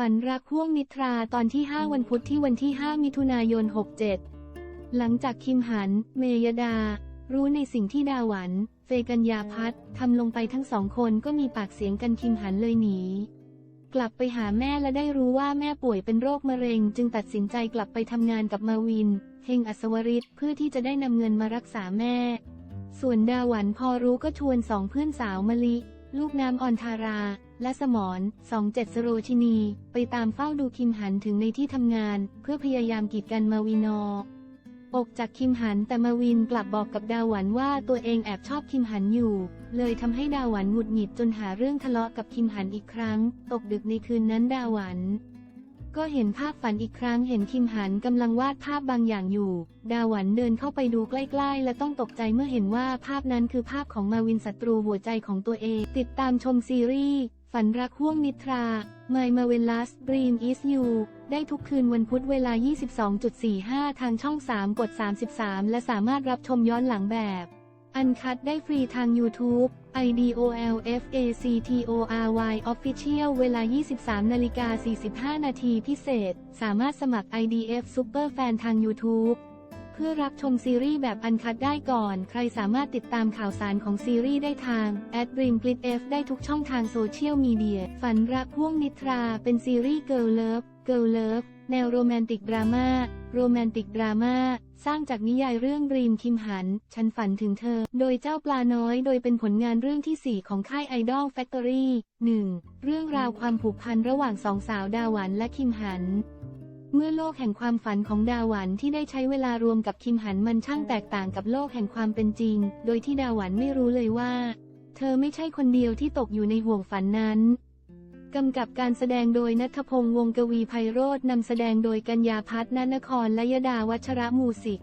ฝันรักห่วงนิทราตอนที่ 5 วันพุธที่วันที่ 5 มิถุนายน 67 หลังจากคิมหัน เมยดา รู้ในสิ่งที่ดาหวัน เฟยกัญญาพัฒน์ทำลงไปทั้งสองคนก็มีปากเสียงกันคิมหันเลยหนี กลับไปหาแม่และได้รู้ว่าแม่ป่วยเป็นโรคมะเร็ง จึงตัดสินใจกลับไปทำงานกับมาวิน เฮงอัศวริศเพื่อที่จะได้นำเงินมารักษาแม่ ส่วนดาหวันพอรู้ก็ชวนสองเพื่อนสาวมะลิ ลูกน้ำออนทารา และสมรสองเจ็ดสโรชินี ไปตามเฝ้าดูคิมหันถึงในที่ทำงาน เพื่อพยายามกีดกันมาวินออกจากคิมหันแต่มาวินกลับบอกกับดาหวันว่าตัวเองแอบชอบคิมหันอยู่ เลยทำให้ดาหวันหงุดหงิดจนหาเรื่องทะเลาะกับคิมหันอีกครั้ง ตกดึกในคืนนั้นดาหวัน ก็เห็นภาพฝันอีกครั้งเห็นคิมหันกำลังวาดภาพบางอย่างอยู่ ดาหวันเดินเข้าไปดูใกล้ๆ และต้องตกใจเมื่อเห็นว่าภาพนั้นคือภาพของมาวินศัตรูหัวใจของตัวเอง ติดตามชมซีรีส์ ฝันรักห่วงนิทรา My m a v e l o u s Dream is You ได้ทุกคืนวันพุธเวลา 22.45 ทางช่อง 3 กด 33 และสามารถรับชมย้อนหลังแบบ อันคัดได้ฟรีทาง YouTube IDOLFACTORY Official เวลา 23นาฬิกา45 นาทีพิเศษ สามารถสมัคร IDF Super Fan ทาง YouTube เพื่อรับชมซีรีส์แบบอันคัดได้ก่อน ใครสามารถติดตามข่าวสารของซีรีส์ได้ทาง a d d r e a m g l i t F ได้ทุกช่องทางโซเชียลมีเดีย ฝันรักห่วงนิทรา เป็นซีรีส์ Girl Love Girl Love แนวโรแมนติกดราม่า โรแมนติกดราม่าสร้างจากนิยายเรื่องรีมคิมหัน ฉันฝันถึงเธอ โดยเจ้าปลาน้อยโดยเป็นผลงานเรื่องที่ 4 ของค่ายไอดอลแฟคทอรี่ 1. เรื่องราวความผูกพันระหว่างสองสาวดาหวันและคิมหัน เมื่อโลกแห่งความฝันของดาหวันที่ได้ใช้เวลารวมกับคิมหันมันช่างแตกต่างกับโลกแห่งความเป็นจริง โดยที่ดาหวันไม่รู้เลยว่า เธอไม่ใช่คนเดียวที่ตกอยู่ในห่วงฝันนั้น กำกับการแสดงโดยนัทพงษ์วงกวีไพโรจน์นำแสดงโดยกัญญาพัฒนนครและยดาวัชระมูสิก